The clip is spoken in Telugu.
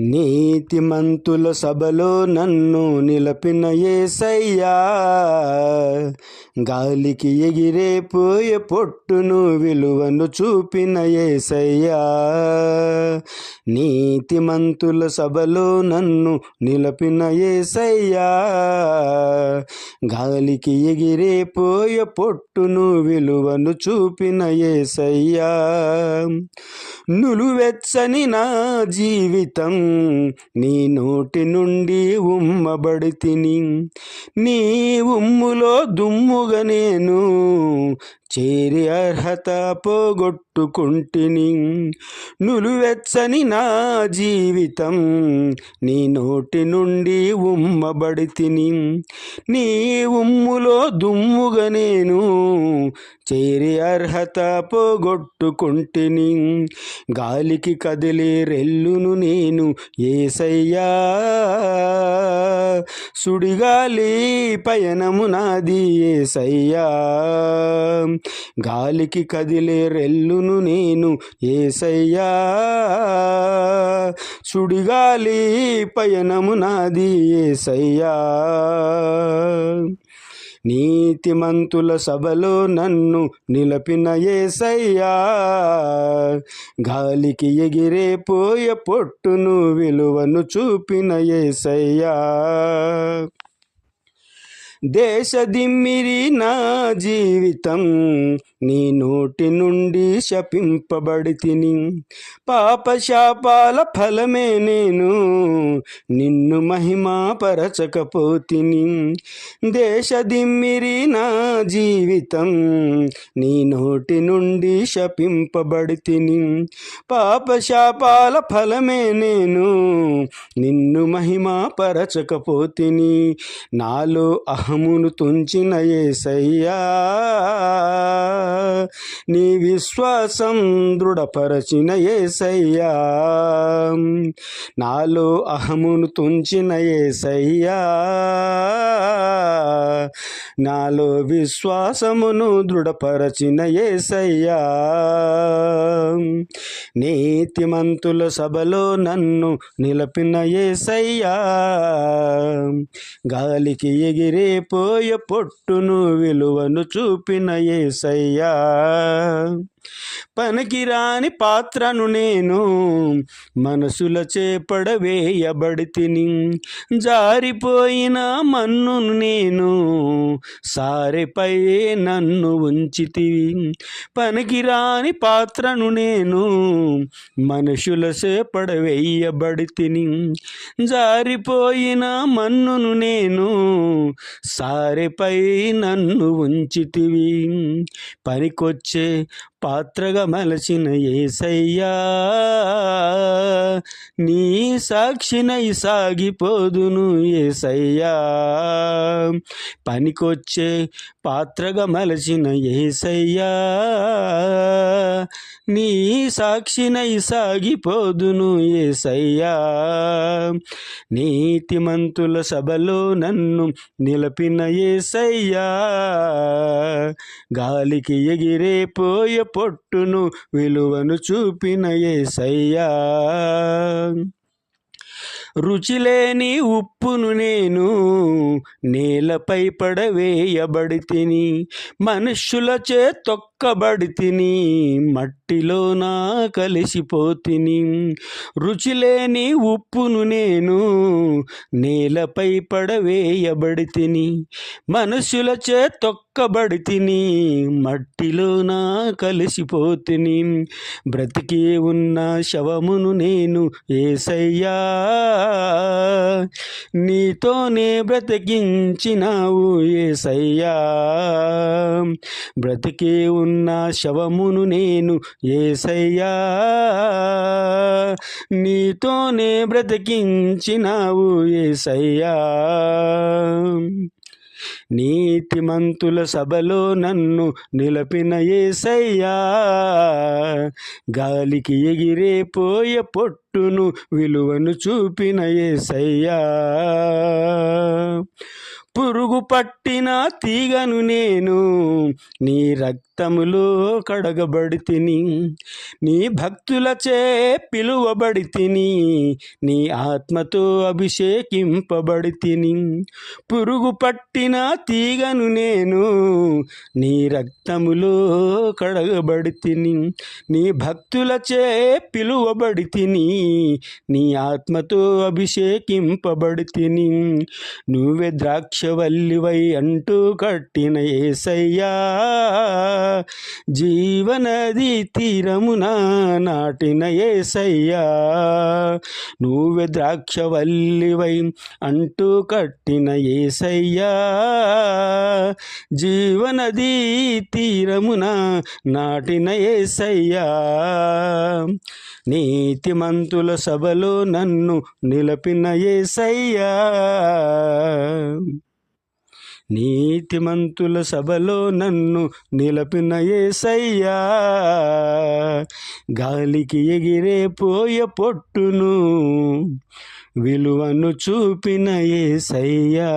నీతిమంతుల సభలో నన్ను నిలపిన ఏసయ్యా గాలికి ఎగిరే పోయే పొట్టును విలువను చూపిన ఏసయ్యా. నీతిమంతుల సభలో నన్ను నిలపిన ఏసయ్యా గాలికి ఎగిరే పోయే పొట్టును విలువను చూపిన ఏసయ్యా. నులువెచ్చని నా జీవితం నీ నోటి నుండి ఉమ్మబడి తిని నీ ఉమ్ములో దుమ్ముగా నేను చేరి అర్హత పోగొట్టుకుంటిని. నులువెచ్చని నా జీవితం నీ నోటి నుండి ఉమ్మబడి తిని నీ ఉమ్ములో దుమ్ముగా నేను చేరి అర్హత పోగొట్టుకుంటిని. గాలికి కదిలే రెల్లును నేను ఏసయ్యా సుడిగాలి పయనము నాది ఏసయ్యా. గాలికి కదిలే రెల్లును నేను ఏసయ్యా. సుడిగాలి పయనము నాది ఏసయ్యా. నీతిమంతుల సభలో నన్ను నిలపిన ఏసయ్యా గాలికి ఎగిరే పోయ పొట్టును విలువను చూపిన ఏసయ్యా. దేశ దిమ్మిరి నా జీవితం నీ నోటి నుండి శపింపబడి తిని పాపశాపాల ఫలమే నేను నిన్ను మహిమా పరచకపోతిని. దేశ దిమ్మిరి నా జీవితం నీ నోటి నుండి శపింపబడి తిని పాపశాపాల ఫలమే నేను నిన్ను మహిమా పరచకపోతిని. నాలో మహమును తుంచిన ఏసయ్యా నీ విశ్వాసం దృఢపరచిన ఏసయ్యా నాలో అహమును తుంచిన ఏసయ్యా నాలో విశ్వాసమును దృఢపరచిన ఏసయ్యా నీతిమంతుల సభలో నన్ను నిలపిన ఏసయ్యా గాలికి ఎగిరే పోయే పొట్టును విలువను చూపిన ఏసయ్యా. పనికిరాని పాత్రను నేను మనసుల చేపడవేయబడి తిని జారిపోయిన మన్నును నేను సారెపై నన్ను ఉంచితివి. పనికిరాని పాత్రను నేను మనుషుల చేపడవేయబడి తిని జారిపోయిన మన్నును నేను సారెపై నన్ను ఉంచితివి. పనికొచ్చే పాత్రగా మలచిన ఏసయ్యా నీ సాక్షినై సాగిపోదును ఏసయ్యా. పనికొచ్చే పాత్రగా మలచిన ఏసయ్యా నీ సాక్షినై సాగిపోదును ఏసయ్యా. నీతిమంతుల సభలో నన్ను నిలపిన ఏసయ్యా గాలికి ఎగిరే పోయ పొట్టును విలువను చూపిన ఏసయ్యా. రుచిలేని ఉప్పును నేను నేలపై పడవేయబడి తిని మనుష్యులచే తొక్కబడి తిని మట్టిలో నా కలిసిపోతిని. రుచిలేని ఉప్పును నేను నేలపై పడవేయబడి తిని మనుషులచే తొక్కబడి తిని మట్టిలో నా కలిసిపోతిని. బ్రతికి ఉన్న శవమును నేను ఏసయ్యా నీతోనే బ్రతికించినావు ఏసయ్యా. బ్రతికి ఉన్న శవమును నేను ఏసయ్యా. నీతోనే బ్రతికించినావు ఏసయ్యా. నీతిమంతుల సభలో నన్ను నిలపిన ఏసయ్యా గాలికి ఎగిరే పోయ పొట్టును విలువను చూపిన ఏసయ్యా. పట్టిన తీగను నేను నీ రక్తములో కడగబడితిని నీ భక్తులచే పిలువబడి తిని నీ ఆత్మతో అభిషేకింపబడి తిని పురుగు పట్టిన తీగను నేను నీ రక్తములో కడగబడి తిని నీ భక్తులచే పిలువబడి తిని నీ ఆత్మతో అభిషేకింపబడి తిని నువ్వే ద్రాక్షవల్లివై అంటూ కట్టిన ఏసయ్యా జీవనది తీరమున నాటిన ఏసయ్యా నువ్వే ద్రాక్షవల్లివై అంటూ కట్టిన ఏసయ్యా జీవనది తీరమున నాటిన ఏసయ్యా నీతిమంతుల సభలో నన్ను నిలపిన ఏసయ్యా. నీతిమంతుల సభలో నన్ను నిలపిన ఏసయ్యా గాలికి ఎగిరే పోయ పొట్టును విలువను చూపిన ఏసయ్యా.